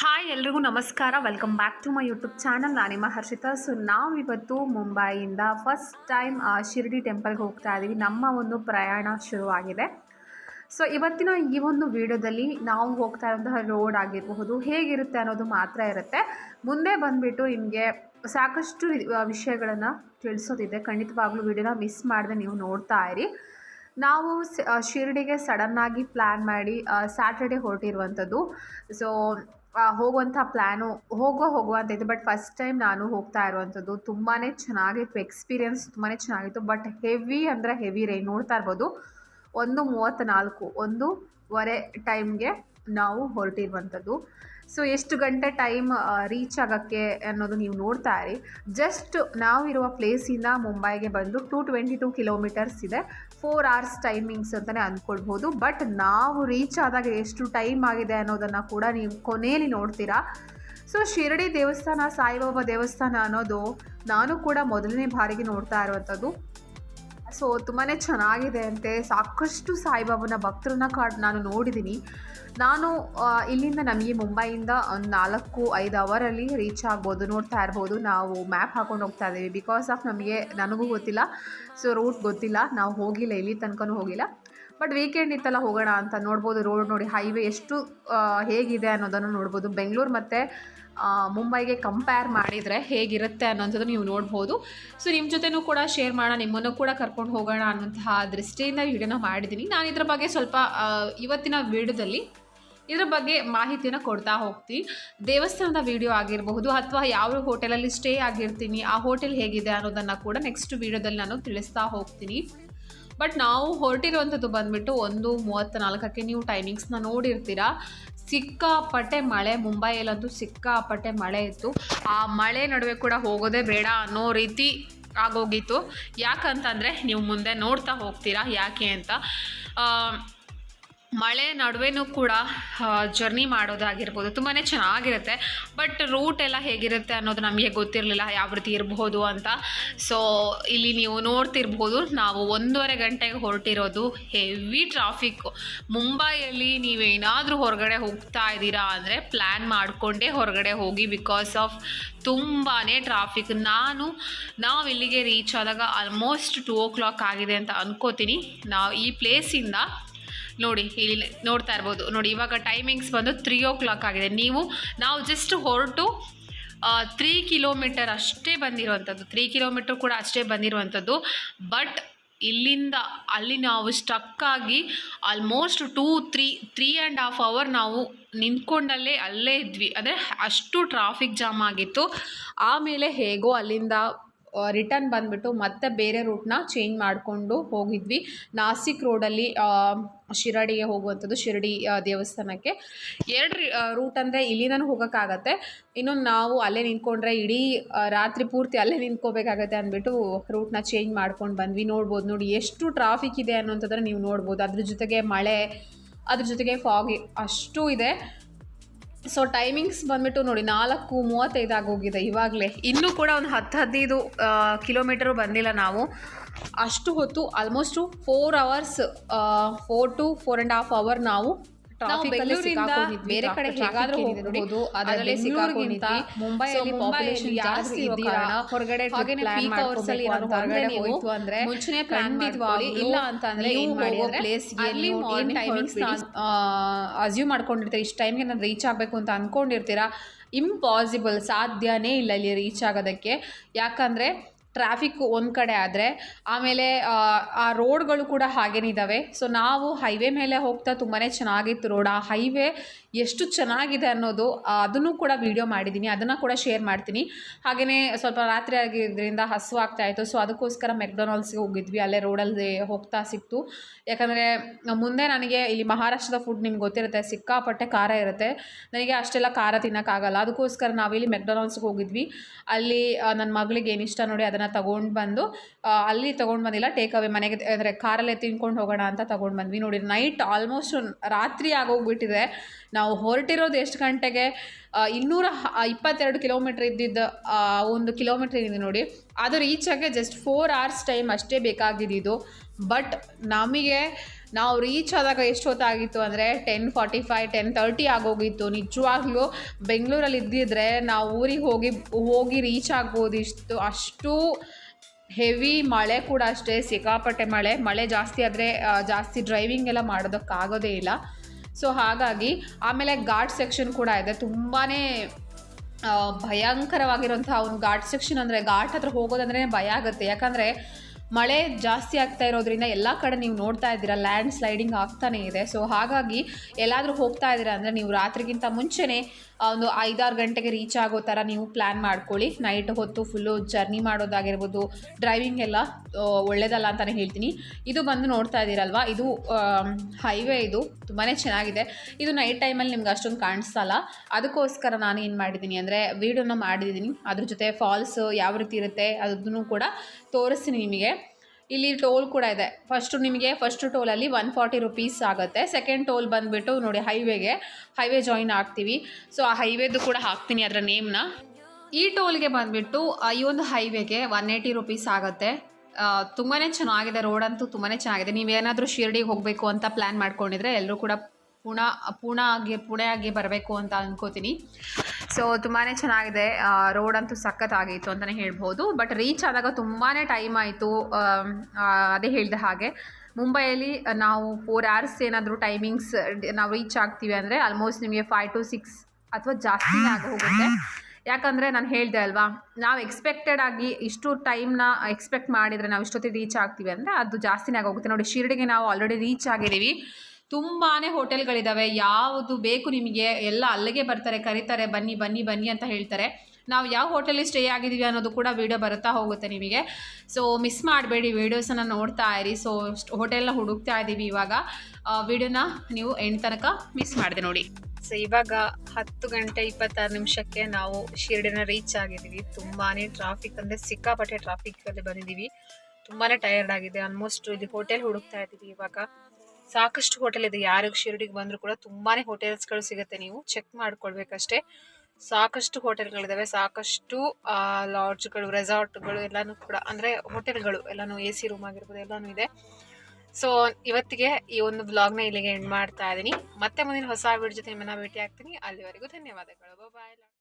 Hi ಎಲ್ರಿಗೂ ನಮಸ್ಕಾರ. Welcome back to my YouTube channel ನಾನು ನಿಮ್ಮ ಹರ್ಷಿತಾ. ಸೊ ನಾವಿವತ್ತು ಮುಂಬೈಯಿಂದ ಫಸ್ಟ್ ಟೈಮ್ ಶಿರ್ಡಿ ಟೆಂಪಲ್ಗೆ ಹೋಗ್ತಾ ಇದ್ದೀವಿ ನಮ್ಮ ಒಂದು ಪ್ರಯಾಣ ಶುರುವಾಗಿದೆ. ಸೊ ಇವತ್ತಿನ ಈ ಒಂದು ವಿಡಿಯೋದಲ್ಲಿ ನಾವು ಹೋಗ್ತಾ ಇರೋಂತಹ ರೋಡ್ ಆಗಿರಬಹುದು, ಹೇಗಿರುತ್ತೆ ಅನ್ನೋದು ಮಾತ್ರ ಇರುತ್ತೆ. ಮುಂದೆ ಬಂದುಬಿಟ್ಟು ನಿಮಗೆ ಸಾಕಷ್ಟು ವಿಷಯಗಳನ್ನು ತಿಳಿಸೋದಿದೆ. ಖಂಡಿತವಾಗ್ಲೂ ವಿಡಿಯೋನ ಮಿಸ್ ಮಾಡದೆ ನೀವು ನೋಡ್ತಾ ಇರಿ. ನಾವು ಶಿರ್ಡಿಗೆ ಸಡನ್ನಾಗಿ ಪ್ಲ್ಯಾನ್ ಮಾಡಿ ಸ್ಯಾಟರ್ಡೆ ಹೊರಟಿರುವಂಥದ್ದು. ಸೊ ಹೋಗುವಂಥ ಪ್ಲ್ಯಾನು ಹೋಗೋ ಹೋಗುವಂಥದ್ದು ಬಟ್ ಫಸ್ಟ್ ಟೈಮ್ ನಾನು ಹೋಗ್ತಾ ಇರುವಂಥದ್ದು ತುಂಬಾ ಚೆನ್ನಾಗಿತ್ತು. ಎಕ್ಸ್ಪೀರಿಯನ್ಸ್ ತುಂಬಾ ಚೆನ್ನಾಗಿತ್ತು. ಬಟ್ ಹೆವಿ ಅಂದರೆ ಹೆವಿ ರೈನ್ ನೋಡ್ತಾ ಇರ್ಬೋದು. ಒಂದು ಮೂವತ್ತ್ನಾಲ್ಕು ಒಂದೂವರೆ ಟೈಮ್ಗೆ ನಾವು ಹೊರಟಿರುವಂಥದ್ದು ಸೊ ಎಷ್ಟು ಗಂಟೆ ಟೈಮ್ ರೀಚ್ ಆಗೋಕ್ಕೆ ಅನ್ನೋದು ನೀವು ನೋಡ್ತಾ ಇರಿ. ಜಸ್ಟ್ ನಾವು ಇರುವ ಪ್ಲೇಸಿಂದ ಮುಂಬೈಗೆ ಬಂದು ಟೂ ಟ್ವೆಂಟಿ ಟೂ ಕಿಲೋಮೀಟರ್ಸ್ ಇದೆ. ಫೋರ್ ಅವರ್ಸ್ ಟೈಮಿಂಗ್ಸ್ ಅಂತಲೇ ಅಂದ್ಕೊಳ್ಬೋದು ಬಟ್ ನಾವು ರೀಚ್ ಆದಾಗ ಎಷ್ಟು ಟೈಮ್ ಆಗಿದೆ ಅನ್ನೋದನ್ನು ಕೂಡ ನೀವು ಕೊನೆಯಲ್ಲಿ ನೋಡ್ತೀರಾ. ಸೊ ಶಿರಡಿ ದೇವಸ್ಥಾನ, ಸಾಯಿಬಾಬಾ ದೇವಸ್ಥಾನ ಅನ್ನೋದು ನಾನು ಕೂಡ ಮೊದಲನೇ ಬಾರಿಗೆ ನೋಡ್ತಾ ಇರುವಂಥದ್ದು. ಸೊ ತುಂಬಾ ಚೆನ್ನಾಗಿದೆ ಅಂತೆ. ಸಾಕಷ್ಟು ಸಾಯಿಬಾಬನ ಭಕ್ತರನ್ನ ಕಾಡ್, ನಾನು ನೋಡಿದ್ದೀನಿ ನಾನು ಇಲ್ಲಿಂದ ನಮಗೆ ಮುಂಬೈಯಿಂದ ಒಂದು ನಾಲ್ಕು, ಐದು ಅವರಲ್ಲಿ ರೀಚ್ ಆಗ್ಬೋದು, ನೋಡ್ತಾ ಇರ್ಬೋದು. ನಾವು ಮ್ಯಾಪ್ ಹಾಕೊಂಡು ಹೋಗ್ತಾ ಇದ್ದೀವಿ ಬಿಕಾಸ್ ಆಫ್ ನಮಗೆ, ನನಗೂ ಗೊತ್ತಿಲ್ಲ. ಸೊ ರೂಟ್ ಗೊತ್ತಿಲ್ಲ. ನಾವು ಹೋಗಿಲ್ಲ ಇಲ್ಲಿ ತನಕನೂ ಹೋಗಿಲ್ಲ. ಬಟ್ ವೀಕೆಂಡ್ ಇತ್ತಲ್ಲ ಹೋಗೋಣ ಅಂತ ನೋಡ್ಬೋದು. ರೋಡ್ ನೋಡಿ ಹೈವೇ ಎಷ್ಟು ಹೇಗಿದೆ ಅನ್ನೋದನ್ನು ನೋಡ್ಬೋದು. ಬೆಂಗಳೂರು ಮತ್ತು ಮುಂಬೈಗೆ ಕಂಪೇರ್ ಮಾಡಿದರೆ ಹೇಗಿರುತ್ತೆ ಅನ್ನೋಂಥದ್ದು ನೀವು ನೋಡ್ಬೋದು. ಸೊ ನಿಮ್ಮ ಜೊತೆನೂ ಕೂಡ ಶೇರ್ ಮಾಡೋಣ, ನಿಮ್ಮನ್ನು ಕೂಡ ಕರ್ಕೊಂಡು ಹೋಗೋಣ ಅನ್ನೋಂತಹ ದೃಷ್ಟಿಯಿಂದ ವಿಡಿಯೋನ ಮಾಡಿದ್ದೀನಿ ನಾನು ಇದ್ರ ಬಗ್ಗೆ ಸ್ವಲ್ಪ ಇವತ್ತಿನ ವಿಡಿಯೋದಲ್ಲಿ ಇದ್ರ ಬಗ್ಗೆ ಮಾಹಿತಿನ ಕೊಡ್ತಾ ಹೋಗ್ತೀನಿ ದೇವಸ್ಥಾನದ ವಿಡಿಯೋ ಆಗಿರಬಹುದು ಅಥವಾ ಯಾವ ಹೋಟೆಲಲ್ಲಿ ಸ್ಟೇ ಆಗಿರ್ತೀನಿ, ಆ ಹೋಟೆಲ್ ಹೇಗಿದೆ ಅನ್ನೋದನ್ನು ಕೂಡ ನೆಕ್ಸ್ಟ್ ವಿಡಿಯೋದಲ್ಲಿ ನಾನು ತಿಳಿಸ್ತಾ ಹೋಗ್ತೀನಿ. ಬಟ್ ನಾವು ಹೊರಟಿರುವಂಥದ್ದು ಬಂದುಬಿಟ್ಟು ಒಂದು ಮೂವತ್ತ ನಾಲ್ಕಕ್ಕೆ ನೀವು ಟೈಮಿಂಗ್ಸ್ನ ನೋಡಿರ್ತೀರಾ. ಸಿಕ್ಕಾಪಟ್ಟೆ ಮಳೆ, ಮುಂಬೈಯಲ್ಲಂತೂ ಸಿಕ್ಕಾಪಟ್ಟೆ ಮಳೆ ಇತ್ತು. ಆ ಮಳೆ ನಡುವೆ ಕೂಡ ಹೋಗೋದೇ ಬೇಡ ಅನ್ನೋ ರೀತಿ ಆಗೋಗಿತ್ತು. ಯಾಕಂತಂದರೆ ನೀವು ಮುಂದೆ ನೋಡ್ತಾ ಹೋಗ್ತೀರಾ, ಯಾಕೆ ಅಂತ. ಮಳೆ ನಡುವೆನೂ ಕೂಡ ಜರ್ನಿ ಮಾಡೋದಾಗಿರ್ಬೋದು. ತುಂಬಾ ಚೆನ್ನಾಗಿರುತ್ತೆ. ಬಟ್ ರೂಟ್ ಎಲ್ಲ ಹೇಗಿರುತ್ತೆ ಅನ್ನೋದು ನಮಗೆ ಗೊತ್ತಿರಲಿಲ್ಲ. ಯಾವ ರೀತಿ ಇರಬಹುದು ಅಂತ. ಸೊ ಇಲ್ಲಿ ನೀವು ನೋಡ್ತಿರ್ಬೋದು, ನಾವು ಒಂದೂವರೆ ಗಂಟೆಗೆ ಹೊರಟಿರೋದು ಹೆವಿ ಟ್ರಾಫಿಕ್ಕು ಮುಂಬೈಯಲ್ಲಿ ನೀವೇನಾದರೂ ಹೊರಗಡೆ ಹೋಗ್ತಾ ಇದ್ದೀರಾ ಅಂದರೆ ಪ್ಲ್ಯಾನ್ ಮಾಡಿಕೊಂಡೇ ಹೊರಗಡೆ ಹೋಗಿ ಬಿಕಾಸ್ ಆಫ್ ತುಂಬಾ ಟ್ರಾಫಿಕ್ ನಾನು, ನಾವು ಇಲ್ಲಿಗೆ ರೀಚ್ ಆದಾಗ ಆಲ್ಮೋಸ್ಟ್ ಟೂ ಓ ಕ್ಲಾಕ್ ಆಗಿದೆ ಅಂತ ಅನ್ಕೋತೀನಿ. ನಾವು ಈ ಪ್ಲೇಸಿಂದ ನೋಡಿ, ಇಲ್ಲಿ ನೋಡ್ತಾ ಇರ್ಬೋದು. ನೋಡಿ, ಇವಾಗ ಟೈಮಿಂಗ್ಸ್ ಬಂದು ತ್ರೀ ಓ ಕ್ಲಾಕ್ ಆಗಿದೆ. ನೀವು, ನಾವು ಜಸ್ಟ್ ಹೊರಟು ತ್ರೀ ಕಿಲೋಮೀಟರ್ ಅಷ್ಟೇ ಬಂದಿರುವಂಥದ್ದು. ತ್ರೀ ಕಿಲೋಮೀಟರ್ ಕೂಡ ಅಷ್ಟೇ ಬಂದಿರುವಂಥದ್ದು. ಬಟ್ ಇಲ್ಲಿಂದ, ಅಲ್ಲಿ ನಾವು ಸ್ಟಕ್ ಆಗಿ almost two three three and half hour ನಾವು ನಿಂತ್ಕೊಂಡಲ್ಲೇ ಅಲ್ಲೇ ಇದ್ವಿ. ಅಂದರೆ ಅಷ್ಟು ಟ್ರಾಫಿಕ್ ಜಾಮ್ ಆಗಿತ್ತು. ಆಮೇಲೆ ಹೇಗೋ ಅಲ್ಲಿಂದ ರಿಟರ್ನ್ ಬಂದುಬಿಟ್ಟು ಮತ್ತೆ ಬೇರೆ ರೂಟ್ನ ಚೇಂಜ್ ಮಾಡಿಕೊಂಡು ಹೋಗಿದ್ವಿ. ನಾಸಿಕ್ ರೋಡಲ್ಲಿ ಶಿರಡಿಗೆ ಹೋಗುವಂಥದ್ದು ಶಿರಡಿ ದೇವಸ್ಥಾನಕ್ಕೆ. ಎರಡು ರೂಟ್ ಅಂದರೆ ಇಲ್ಲಿಂದನೂ ಹೋಗೋಕ್ಕಾಗತ್ತೆ. ಇನ್ನೊಂದು ನಾವು ಅಲ್ಲೇ ನಿಂತ್ಕೊಂಡ್ರೆ ಇಡೀ ರಾತ್ರಿ ಪೂರ್ತಿ ಅಲ್ಲೇ ನಿಂತ್ಕೋಬೇಕಾಗತ್ತೆ ಅಂದ್ಬಿಟ್ಟು ರೂಟ್ನ ಚೇಂಜ್ ಮಾಡ್ಕೊಂಡು ಬಂದ್ವಿ. ನೋಡ್ಬೋದು ನೋಡಿ ಎಷ್ಟು ಟ್ರಾಫಿಕ್ ಇದೆ ಅನ್ನೋಂಥದ್ದನ್ನು ನೀವು ನೋಡ್ಬೋದು. ಅದ್ರ ಜೊತೆಗೆ ಮಳೆ, ಅದ್ರ ಜೊತೆಗೆ ಫಾಗಿ ಅಷ್ಟು ಇದೆ. ಸೊ ಟೈಮಿಂಗ್ಸ್ ಬಂದ್ಬಿಟ್ಟು ನೋಡಿ, ನಾಲ್ಕು ಮೂವತ್ತೈದು ಆಗೋಗಿದೆ ಇವಾಗಲೇ. ಇನ್ನೂ ಕೂಡ ಒಂದು ಹತ್ತು ಹದಿನೈದು ಕಿಲೋಮೀಟರ್ ಬಂದಿಲ್ಲ ನಾವು. ಅಷ್ಟು ಹೊತ್ತು almost four hours four to four and half hour ನಾವು ಬೇರೆ ಕಡೆ ಹೇಗಾದ್ರೂ ಹೋಗಬಹುದು ಅದರಲ್ಲಿ ಬೆಂಗಳೂರಿಗಿಂತ ಮುಂಬೈಯಲ್ಲಿ ಪಾಪ್ಯುಲೇಷನ್ ಜಾಸ್ತಿ ಕಾರಣ ಹೊರಗಡೆ ಹಾಗೇನೆ ಪೀಕ್ ಅವರ್ಸ್ ಅಲ್ಲಿ ಹೊರಗಡೆ ಹೋಯ್ತು ಅಂದ್ರೆ ಮುಂಚೆನೆ ಖಂಡಿತವಾಗ್ಲೂ ಇಲ್ಲ ಅಂತ ಅಂದ್ರೆ ಏನ್ ಮಾಡಿದ್ರೆ ಪ್ಲೇಸ್ ಅಲ್ಲಿ ಮಾರ್ನಿಂಗ್ ಟೈಮಿಂಗ್ಸ್. ಅಸ್ಯೂಮ್ ಮಾಡ್ಕೊಂಡಿರ್ತೀರ ಇಷ್ಟು ಟೈಮ್ಗೆ ನಾನು ರೀಚ್ ಆಗಬೇಕು ಅಂತ ಅನ್ಕೊಂಡಿರ್ತೀರಾ? ಇಂಪಾಸಿಬಲ್ ಸಾಧ್ಯನೇ ಇಲ್ಲ ಇಲ್ಲಿ ರೀಚ್ ಆಗೋದಕ್ಕೆ. ಯಾಕಂದರೆ ಟ್ರಾಫಿಕ್ ಒಂದು ಕಡೆ ಆದರೆ ಆಮೇಲೆ ಆ, ರೋಡ್ ರೋಡ್ಗಳು ಕೂಡ ಹಾಗೇನಿದ್ದಾವೆ ಸೊ ನಾವು ಹೈವೇ ಮೇಲೆ ಹೋಗ್ತಾ ತುಂಬಾ ಚೆನ್ನಾಗಿತ್ತು ರೋಡ್. ಆ ಹೈವೇ ಎಷ್ಟು ಚೆನ್ನಾಗಿದೆ ಅನ್ನೋದು, ಅದನ್ನು ಕೂಡ ವೀಡಿಯೋ ಮಾಡಿದ್ದೀನಿ, ಅದನ್ನು ಕೂಡ ಶೇರ್ ಮಾಡ್ತೀನಿ. ಹಾಗೆಯೇ ಸ್ವಲ್ಪ ರಾತ್ರಿ ಆಗಿದ್ದರಿಂದ ಹಸು ಆಗ್ತಾ ಇತ್ತು ಸೊ ಅದಕ್ಕೋಸ್ಕರ ಮೆಕ್ಡೊನಾಲ್ಡ್ಸ್ಗೆ ಹೋಗಿದ್ವಿ, ಅಲ್ಲೇ ರೋಡಲ್ಲಿ ಹೋಗ್ತಾ ಸಿಕ್ತು. ಯಾಕಂದರೆ, ಮುಂದೆ ನನಗೆ ಇಲ್ಲಿ ಮಹಾರಾಷ್ಟ್ರದ ಫುಡ್ ನಿಮ್ಗೆ ಗೊತ್ತಿರುತ್ತೆ, ಸಿಕ್ಕಾಪಟ್ಟೆ ಖಾರ ಇರುತ್ತೆ. ನನಗೆ ಅಷ್ಟೆಲ್ಲ ಖಾರ ತಿನ್ನೋಕ್ಕಾಗಲ್ಲ, ಅದಕ್ಕೋಸ್ಕರ ನಾವಿಲ್ಲಿ ಮೆಕ್ಡೊನಾಲ್ಡ್ಸ್ಗೆ ಹೋಗಿದ್ವಿ. ಅಲ್ಲಿ ನನ್ನ ಮಗಳಿಗೆ ಏನು ಇಷ್ಟ ನೋಡಿ ಅದನ್ನು ತಗೊಂಡು ಬಂದು ಅಲ್ಲಿ ತೊಗೊಂಡು ಬಂದಿಲ್ಲ ಟೇಕ್ ಅವೇ ಮನೆಗೆ, ಅಂದರೆ ಕಾರಲ್ಲೇ ತಿನ್ಕೊಂಡು ಹೋಗೋಣ ಅಂತ ತೊಗೊಂಡು ಬಂದ್ವಿ. ನೋಡಿ ನೈಟ್ ಆಲ್ಮೋಸ್ಟ್ ರಾತ್ರಿ ಆಗೋಗ್ಬಿಟ್ಟಿದೆ. ನಾವು ಹೊರಟಿರೋದು ಎಷ್ಟು ಗಂಟೆಗೆ? ಇನ್ನೂರ ಇಪ್ಪತ್ತೆರಡು ಕಿಲೋಮೀಟ್ರ್ ಇದ್ದಿದ್ದ ಒಂದು ಕಿಲೋಮೀಟ್ರ್ ಇದೆ ನೋಡಿ. ಅದು ರೀಚ್ ಆಗಿ ಜಸ್ಟ್ ಫೋರ್ ಅವರ್ಸ್ ಟೈಮ್ ಅಷ್ಟೇ ಬೇಕಾಗಿದ್ದಿದ್ದು. ಬಟ್ ನಮಗೆ, ನಾವು ರೀಚ್ ಆದಾಗ ಎಷ್ಟೊತ್ತಾಗಿತ್ತು ಅಂದರೆ ten forty five ten thirty ಆಗೋಗಿತ್ತು. ನಿಜವಾಗ್ಲೂ ಬೆಂಗಳೂರಲ್ಲಿ ಇದ್ದಿದ್ರೆ ನಾವು ಊರಿಗೆ ಹೋಗಿ ಹೋಗಿ ರೀಚ್ ಆಗ್ಬೋದು ಇಷ್ಟು, ಅಷ್ಟು ಹೆವಿ ಮಳೆ ಕೂಡ ಅಷ್ಟೇ, ಸಿಕ್ಕಾಪಟ್ಟೆ ಮಳೆ. ಮಳೆ ಜಾಸ್ತಿ ಆದರೆ ಜಾಸ್ತಿ ಡ್ರೈವಿಂಗ್ ಎಲ್ಲ ಮಾಡೋದಕ್ಕಾಗೋದೇ ಇಲ್ಲ. ಸೊ ಹಾಗಾಗಿ ಆಮೇಲೆ ಘಾಟ್ ಸೆಕ್ಷನ್ ಕೂಡ ಇದೆ. ತುಂಬಾ ಭಯಂಕರವಾಗಿರೋಂಥ ಒಂದು ಘಾಟ್ ಸೆಕ್ಷನ್ ಅಂದರೆ ಘಾಟ್ ಹತ್ರ ಹೋಗೋದಂದ್ರೆ ಭಯ ಆಗುತ್ತೆ. ಯಾಕಂದರೆ ಮಳೆ ಜಾಸ್ತಿ ಆಗ್ತಾ ಇರೋದ್ರಿಂದ ಎಲ್ಲ ಕಡೆ ನೀವು ನೋಡ್ತಾ ಇದ್ದೀರಾ ಲ್ಯಾಂಡ್ ಸ್ಲೈಡಿಂಗ್ ಆಗ್ತಾನೇ ಇದೆ. ಸೊ ಹಾಗಾಗಿ ಎಲ್ಲಾದರೂ ಹೋಗ್ತಾ ಇದ್ದೀರಾ ಅಂದರೆ ನೀವು ರಾತ್ರಿಗಿಂತ ಮುಂಚೆನೇ ಒಂದು ಐದಾರು ಗಂಟೆಗೆ ರೀಚ್ ಆಗೋ ಥರ ನೀವು ಪ್ಲ್ಯಾನ್ ಮಾಡ್ಕೊಳ್ಳಿ. ನೈಟ್ ಹೊತ್ತು ಫುಲ್ಲು ಜರ್ನಿ ಮಾಡೋದಾಗಿರ್ಬೋದು ಡ್ರೈವಿಂಗ್ ಎಲ್ಲ ಒಳ್ಳೇದಲ್ಲ ಅಂತಲೇ ಹೇಳ್ತೀನಿ. ಇದು ಬಂದು ನೋಡ್ತಾ ಇದ್ದೀರಲ್ವ? ಇದು ಹೈವೇ ಇದು ತುಂಬಾ ಚೆನ್ನಾಗಿದೆ. ಇದು ನೈಟ್ ಟೈಮಲ್ಲಿ ನಿಮ್ಗೆ ಅಷ್ಟೊಂದು ಕಾಣಿಸಲ್ಲ ಅದಕ್ಕೋಸ್ಕರ ನಾನು ಏನು ಮಾಡಿದ್ದೀನಿ ಅಂದರೆ ವೀಡಿಯೋನ ಮಾಡಿದ್ದೀನಿ. ಅದ್ರ ಜೊತೆ ಫಾಲ್ಸ್ ಯಾವ ರೀತಿ ಇರುತ್ತೆ ಅದನ್ನು ಕೂಡ ತೋರಿಸ್ತೀನಿ ನಿಮಗೆ. ಇಲ್ಲಿ ಟೋಲ್ ಕೂಡ ಇದೆ. ಫಸ್ಟು ನಿಮಗೆ ಫಸ್ಟ್ ಟೋಲಲ್ಲಿ ಒನ್ ಫಾರ್ಟಿ ರುಪೀಸ್ ಆಗುತ್ತೆ. ಸೆಕೆಂಡ್ ಟೋಲ್ ಬಂದುಬಿಟ್ಟು ನೋಡಿ ಹೈವೇಗೆ ಹೈವೇ ಜಾಯಿನ್ ಆಗ್ತೀವಿ. ಸೊ ಆ ಹೈವೇದು ಕೂಡ ಹಾಕ್ತೀನಿ ಅದರ ನೇಮ್ನ ಈ ಟೋಲ್ಗೆ ಬಂದುಬಿಟ್ಟು ಈ ಒಂದು ಹೈವೇಗೆ ಒನ್ ಏಯ್ಟಿ ರುಪೀಸ್ ಆಗುತ್ತೆ. ತುಂಬಾ ಚೆನ್ನಾಗಿದೆ. ರೋಡ್ ಅಂತೂ ತುಂಬಾ ಚೆನ್ನಾಗಿದೆ. ನೀವೇನಾದರೂ ಶಿರಡಿಗೆ ಹೋಗಬೇಕು ಅಂತ ಪ್ಲ್ಯಾನ್ ಮಾಡ್ಕೊಂಡಿದ್ರೆ ಎಲ್ಲರೂ ಕೂಡ ಪುಣ ಆಗಿ ಬರಬೇಕು ಅಂತ ಅಂದ್ಕೋತೀನಿ ಸೊ ತುಂಬಾ ಚೆನ್ನಾಗಿದೆ. ರೋಡ್ ಅಂತೂ ಸಖತ್ತಾಗಿತ್ತು ಅಂತಲೇ ಹೇಳ್ಬೋದು. ಬಟ್ ರೀಚ್ ಆದಾಗ ತುಂಬಾ ಟೈಮ್ ಆಯಿತು. ಅದೇ ಹೇಳಿದ ಹಾಗೆ. ಮುಂಬೈಯಲ್ಲಿ ನಾವು ಫೋರ್ ಅವರ್ಸ್ ಏನಾದರೂ ಟೈಮಿಂಗ್ಸ್ ನಾವು ರೀಚ್ ಆಗ್ತೀವಿ ಅಂದರೆ ಆಲ್ಮೋಸ್ಟ್ ನಿಮಗೆ ಫೈವ್ ಟು ಸಿಕ್ಸ್ ಅಥವಾ ಜಾಸ್ತಿನೇ ಆಗಿ ಹೋಗುತ್ತೆ. ಯಾಕಂದರೆ ನಾನು ಹೇಳಿದೆ ಅಲ್ವಾ, ನಾವು ಎಕ್ಸ್ಪೆಕ್ಟೆಡ್ ಆಗಿ ಇಷ್ಟು ಟೈಮ್ನ ಎಕ್ಸ್ಪೆಕ್ಟ್ ಮಾಡಿದರೆ ನಾವು ಇಷ್ಟೊತ್ತಿಗೆ ರೀಚ್ ಆಗ್ತೀವಿ ಅಂದರೆ ಅದು ಜಾಸ್ತಿನೇ ಆಗೋಗುತ್ತೆ. ನೋಡಿ, ಶಿರಡಿಗೆ ನಾವು ಆಲ್ರೆಡಿ ರೀಚ್ ಆಗಿದ್ದೀವಿ. ತುಂಬಾ ಹೋಟೆಲ್ಗಳಿದ್ದಾವೆ ಯಾವುದು ಬೇಕು ನಿಮಗೆ, ಎಲ್ಲ ಅಲ್ಲಿಗೆ ಬರ್ತಾರೆ, ಕರೀತಾರೆ, ಬನ್ನಿ ಬನ್ನಿ ಬನ್ನಿ ಅಂತ ಹೇಳ್ತಾರೆ. ನಾವು ಯಾವ ಹೋಟೆಲಿಗೆ ಸ್ಟೇ ಆಗಿದ್ದೀವಿ ಅನ್ನೋದು ಕೂಡ ವೀಡಿಯೋ ಬರುತ್ತಾ ಹೋಗುತ್ತೆ ನಿಮಗೆ. ಸೊ ಮಿಸ್ ಮಾಡಬೇಡಿ ವೀಡಿಯೋಸನ್ನು ನೋಡ್ತಾ ಇರಿ. ಸೊ ಹೋಟೆಲ್ನ ಹುಡುಕ್ತಾ ಇದ್ದೀವಿ ಇವಾಗ. ವೀಡಿಯೋನ ನೀವು ಎಂಡ್ ತನಕ ಮಿಸ್ ಮಾಡಿದೆ ನೋಡಿ. ಸೊ ಇವಾಗ ಹತ್ತು ಗಂಟೆ ಇಪ್ಪತ್ತಾರು ನಿಮಿಷಕ್ಕೆ ನಾವು ಶಿರ್ಡಿನ ರೀಚ್ ಆಗಿದ್ದೀವಿ. ತುಂಬಾ ಟ್ರಾಫಿಕ್ ಅಂದರೆ ಸಿಕ್ಕಾಪಟ್ಟೆ ಟ್ರಾಫಿಕ್ಕಲ್ಲಿ ಬಂದಿದ್ದೀವಿ. ತುಂಬಾ ಟಯರ್ಡ್ ಆಗಿದೆ. ಆಲ್ಮೋಸ್ಟ್ ಇಲ್ಲಿ ಹೋಟೆಲ್ ಹುಡುಕ್ತಾ ಇದ್ದೀವಿ ಇವಾಗ. ಸಾಕಷ್ಟು ಹೋಟೆಲ್ ಇದೆ. ಯಾರು ಶಿರಡಿಗೆ ಬಂದರೂ ಕೂಡ ತುಂಬಾ ಹೋಟೆಲ್ಸ್ಗಳು ಸಿಗುತ್ತೆ ನೀವು. ಚೆಕ್ ಮಾಡ್ಕೊಳ್ಬೇಕಷ್ಟೇ. ಸಾಕಷ್ಟು ಹೋಟೆಲ್ಗಳಿದ್ದಾವೆ ಸಾಕಷ್ಟು ಲಾಡ್ಜ್ಗಳು ರೆಸಾರ್ಟ್ಗಳು ಎಲ್ಲಾನು ಕೂಡ ಅಂದರೆ ಹೋಟೆಲ್ಗಳು ಎಲ್ಲನೂ ಎ ಸಿ ರೂಮ್ ಆಗಿರ್ಬೋದು, ಎಲ್ಲನೂ ಇದೆ. ಸೊ ಇವತ್ತಿಗೆ ಈ ಒಂದು ಬ್ಲಾಗ್ನ ಇಲ್ಲಿಗೆ ಎಂಡ್ ಮಾಡ್ತಾ ಇದ್ದೀನಿ ಮತ್ತೆ ಮುಂದಿನ ಹೊಸ ವಿಡಿಯೋ ಜೊತೆ ನಿಮ್ಮನ್ನ ಭೇಟಿ ಆಗ್ತೀನಿ ಅಲ್ಲಿವರೆಗೂ ಧನ್ಯವಾದಗಳು. ಬಾಯ್